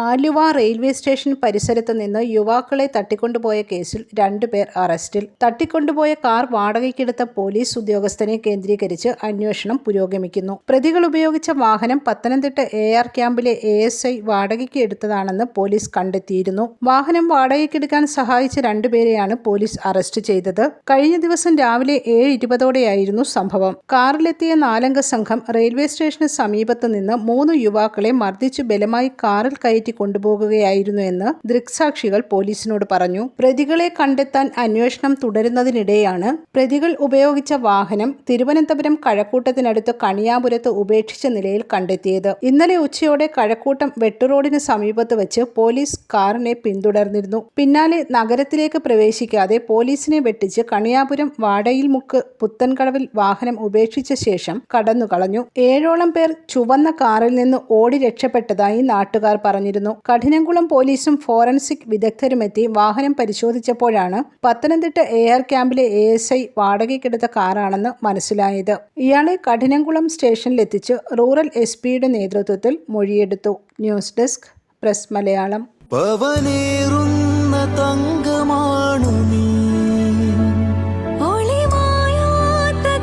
Aluva railway station പരിസരത്ത് നിന്ന് യുവാക്കളെ തട്ടിക്കൊണ്ടുപോയ കേസിൽ രണ്ടുപേർ അറസ്റ്റിൽ. തട്ടിക്കൊണ്ടുപോയ കാർ വാടകയ്ക്കെടുത്ത പോലീസ് ഉദ്യോഗസ്ഥനെ കേന്ദ്രീകരിച്ച് അന്വേഷണം പുരോഗമിക്കുന്നു. പ്രതികൾ ഉപയോഗിച്ച വാഹനം പത്തനംതിട്ട എ ആർ ക്യാമ്പിലെ എ എസ് ഐ വാടകയ്ക്ക് എടുത്തതാണെന്ന് പോലീസ് കണ്ടെത്തിയിരുന്നു. വാഹനം വാടകയ്ക്കെടുക്കാൻ സഹായിച്ച രണ്ടുപേരെയാണ് പോലീസ് അറസ്റ്റ് ചെയ്തത്. കഴിഞ്ഞ ദിവസം രാവിലെ ഏഴ് ഇരുപതോടെയായിരുന്നു സംഭവം. കാറിലെത്തിയ നാലംഗ സംഘം റെയിൽവേ സ്റ്റേഷന് സമീപത്ത് നിന്ന് മൂന്ന് യുവാക്കളെ മർദ്ദിച്ചു ബലമായി കാറിൽ കയറ്റി കൊണ്ടുപോകുകയായിരുന്നു എന്ന് ദൃക്സാക്ഷികൾ പോലീസിനോട് പറഞ്ഞു. പ്രതികളെ കണ്ടെത്താൻ അന്വേഷണം തുടരുന്നതിനിടെയാണ് പ്രതികൾ ഉപയോഗിച്ച വാഹനം തിരുവനന്തപുരം കഴക്കൂട്ടത്തിനടുത്ത് കണിയാപുരത്ത് ഉപേക്ഷിച്ച നിലയിൽ കണ്ടെത്തിയത്. ഇന്നലെ ഉച്ചയോടെ കഴക്കൂട്ടം വെട്ടുറോഡിന് സമീപത്ത് വെച്ച് പോലീസ് കാറിനെ പിന്തുടർന്നിരുന്നു. പിന്നാലെ നഗരത്തിലേക്ക് പ്രവേശിക്കാതെ പോലീസിനെ വെട്ടിച്ച് കണിയാപുരം വാടയിൽ മുക്ക് പുത്തൻകടവിൽ വാഹനം ഉപേക്ഷിച്ച ശേഷം കടന്നു കളഞ്ഞു ഏഴോളം പേർ ചുവന്ന കാറിൽ നിന്ന് ഓടി രക്ഷപ്പെട്ടതായി നാട്ടുകാർ പറഞ്ഞിരുന്നു. കഠിനംകുളം പോലീസും ഫോറൻസിക് വിദഗ്ധരുമെത്തി വാഹനം പരിശോധിച്ചപ്പോഴാണ് പത്തനംതിട്ട എ ആർ ക്യാമ്പിലെ എ എസ് ഐ വാടകയ്ക്കെടുത്ത കാറാണെന്ന് മനസ്സിലായത്. ഇയാളെ കഠിനംകുളം സ്റ്റേഷനിലെത്തിച്ച് റൂറൽ എസ് പിയുടെ നേതൃത്വത്തിൽ മൊഴിയെടുത്തു. News desk press Malayalam. തങ്കമാണു നീ. ഒളിമായാത്ത